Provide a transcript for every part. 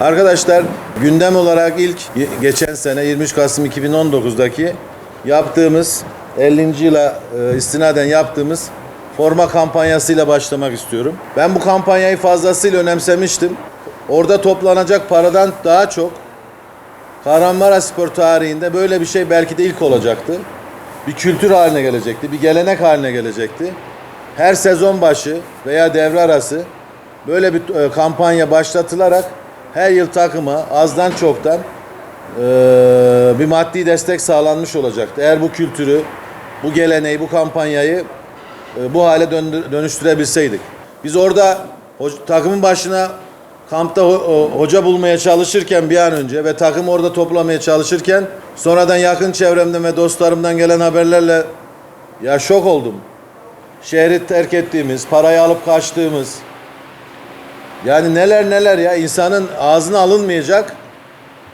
Arkadaşlar gündem olarak ilk geçen sene 23 Kasım 2019'daki yaptığımız 50. yıla e, istinaden yaptığımız forma kampanyasıyla başlamak istiyorum. Ben bu kampanyayı fazlasıyla önemsemiştim. Orada toplanacak paradan daha çok Kahramanmaraş spor tarihinde böyle bir şey belki de ilk olacaktı. Bir kültür haline gelecekti, bir gelenek haline gelecekti. Her sezon başı veya devre arası böyle bir e, kampanya başlatılarak her yıl takıma azdan çoktan e, bir maddi destek sağlanmış olacaktı. Eğer bu kültürü, bu geleneği, bu kampanyayı e, bu hale dönüştürebilseydik. Biz orada takımın başına kampta ho- hoca bulmaya çalışırken bir an önce ve takım orada toplamaya çalışırken sonradan yakın çevremden ve dostlarımdan gelen haberlerle ya şok oldum. Şehri terk ettiğimiz, parayı alıp kaçtığımız yani neler neler ya insanın ağzına alınmayacak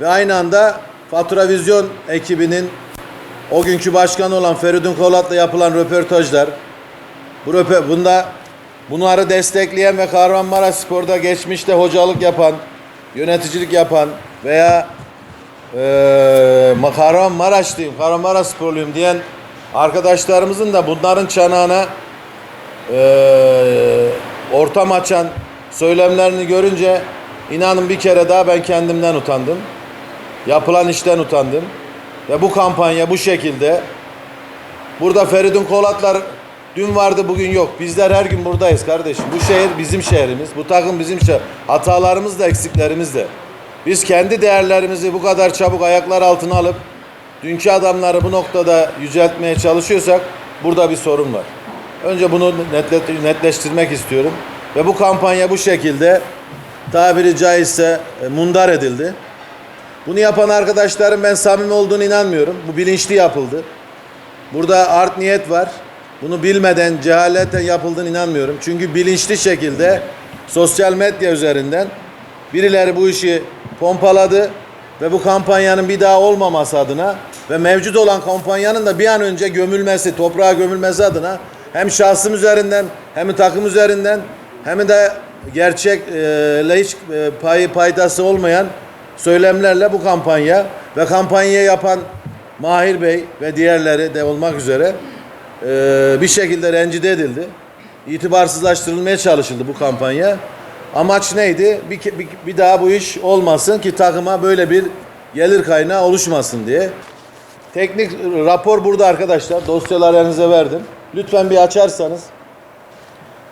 ve aynı anda Fatura Vizyon ekibinin o günkü başkanı olan Feridun Kolat'la yapılan röportajlar bu röpe, bunda bunları destekleyen ve Kahramanmaraş Spor'da geçmişte hocalık yapan, yöneticilik yapan veya eee Kahramanmaraşlıyım, Kahramanmaraş Sporluyum diyen arkadaşlarımızın da bunların çanağına eee, ortam açan söylemlerini görünce inanın bir kere daha ben kendimden utandım. Yapılan işten utandım. Ve bu kampanya bu şekilde Burada Feridun Kolatlar dün vardı bugün yok. Bizler her gün buradayız kardeşim. Bu şehir bizim şehrimiz. Bu takım bizim şehir. Hatalarımız da eksiklerimiz de. Biz kendi değerlerimizi bu kadar çabuk ayaklar altına alıp dünkü adamları bu noktada yüceltmeye çalışıyorsak burada bir sorun var. Önce bunu netle- netleştirmek istiyorum. Ve bu kampanya bu şekilde tabiri caizse e, mundar edildi. Bunu yapan arkadaşlarım ben samimi olduğunu inanmıyorum. Bu bilinçli yapıldı. Burada art niyet var. Bunu bilmeden, cehaleten yapıldığını inanmıyorum. Çünkü bilinçli şekilde sosyal medya üzerinden birileri bu işi pompaladı ve bu kampanyanın bir daha olmaması adına ve mevcut olan kampanyanın da bir an önce gömülmesi, toprağa gömülmesi adına hem şahsım üzerinden hem takım üzerinden hem de gerçekle hiç e, payı paydası olmayan söylemlerle bu kampanya ve kampanyayı yapan Mahir Bey ve diğerleri de olmak üzere e, bir şekilde rencide edildi. İtibarsızlaştırılmaya çalışıldı bu kampanya. Amaç neydi? Bir, bir, bir daha bu iş olmasın ki takıma böyle bir gelir kaynağı oluşmasın diye. Teknik rapor burada arkadaşlar. Dosyaları elinize verdim. Lütfen bir açarsanız.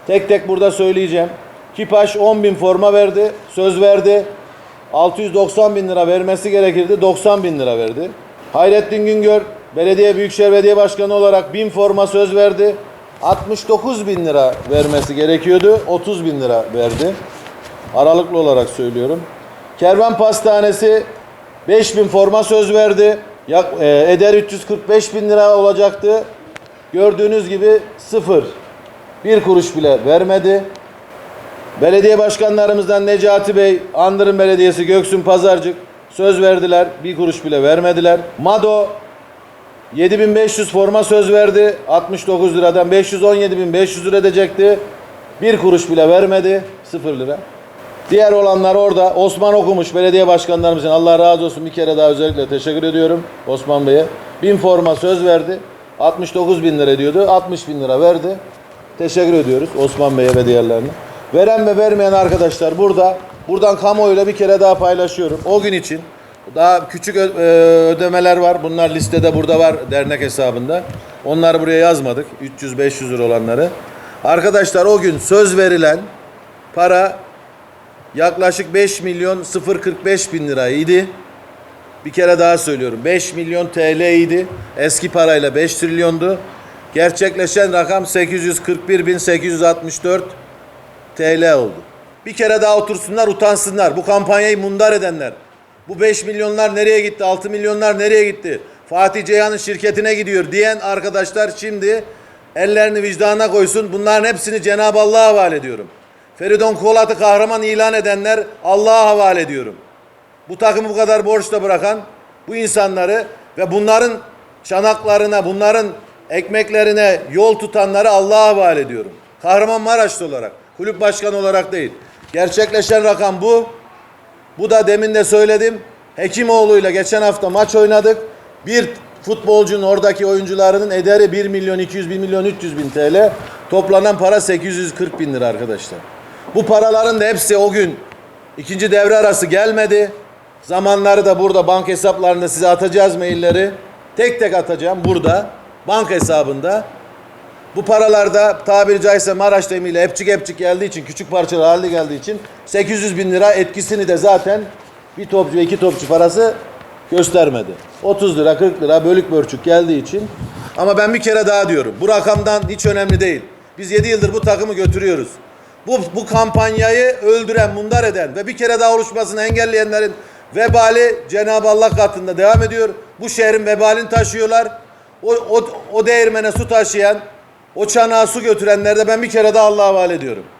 Tek tek burada söyleyeceğim. Kipaş 10 bin forma verdi. Söz verdi. 690 bin lira vermesi gerekirdi. 90 bin lira verdi. Hayrettin Güngör Belediye Büyükşehir Belediye Başkanı olarak 1000 forma söz verdi. 69 bin lira vermesi gerekiyordu. 30 bin lira verdi. Aralıklı olarak söylüyorum. Kervan Pastanesi 5000 forma söz verdi. E, eder 345 bin lira olacaktı. Gördüğünüz gibi sıfır. Bir kuruş bile vermedi. Belediye başkanlarımızdan Necati Bey, Andırın Belediyesi, Göksun Pazarcık söz verdiler. Bir kuruş bile vermediler. Mado 7500 forma söz verdi. 69 liradan 517.500 lira edecekti. Bir kuruş bile vermedi. 0 lira. Diğer olanlar orada. Osman Okumuş belediye başkanlarımızın Allah razı olsun bir kere daha özellikle teşekkür ediyorum Osman Bey'e. Bin forma söz verdi. 69 bin lira ediyordu. 60 bin lira verdi. Teşekkür ediyoruz Osman Bey'e ve diğerlerine. Veren ve vermeyen arkadaşlar burada. Buradan kamuoyuyla bir kere daha paylaşıyorum. O gün için daha küçük e, ödemeler var. Bunlar listede burada var dernek hesabında. Onları buraya yazmadık. 300-500 lira olanları. Arkadaşlar o gün söz verilen para yaklaşık 5 milyon 045 bin liraydı. Bir kere daha söylüyorum. 5 milyon TL idi. Eski parayla 5 trilyondu. Gerçekleşen rakam 841 bin 864 TL oldu. Bir kere daha otursunlar utansınlar. Bu kampanyayı mundar edenler. Bu 5 milyonlar nereye gitti? 6 milyonlar nereye gitti? Fatih Ceyhan'ın şirketine gidiyor diyen arkadaşlar şimdi ellerini vicdanına koysun. Bunların hepsini Cenab-ı Allah'a havale ediyorum. Feridun Kolat'ı kahraman ilan edenler Allah'a havale ediyorum. Bu takımı bu kadar borçta bırakan bu insanları ve bunların çanaklarına, bunların ekmeklerine yol tutanları Allah'a havale ediyorum. Kahramanmaraşlı olarak, kulüp başkanı olarak değil. Gerçekleşen rakam bu. Bu da demin de söyledim. Hekimoğlu'yla geçen hafta maç oynadık. Bir futbolcunun oradaki oyuncularının ederi 1 milyon 200 1 milyon 300 bin TL. Toplanan para 840 bin lira arkadaşlar. Bu paraların da hepsi o gün ikinci devre arası gelmedi. Zamanları da burada banka hesaplarında size atacağız mailleri. Tek tek atacağım burada. Banka hesabında. Bu paralarda tabiri caizse Maraş demiyle hepçik hepçik geldiği için, küçük parçalar halde geldiği için 800 bin lira etkisini de zaten bir topçu ve iki topçu parası göstermedi. 30 lira 40 lira bölük bölçük geldiği için. Ama ben bir kere daha diyorum. Bu rakamdan hiç önemli değil. Biz 7 yıldır bu takımı götürüyoruz. Bu, bu kampanyayı öldüren, mundar eden ve bir kere daha oluşmasını engelleyenlerin vebali Cenab-ı Allah katında devam ediyor. Bu şehrin vebalini taşıyorlar. O, o, o değirmene su taşıyan, o çanağa su götürenlere de ben bir kere daha Allah'a havale ediyorum.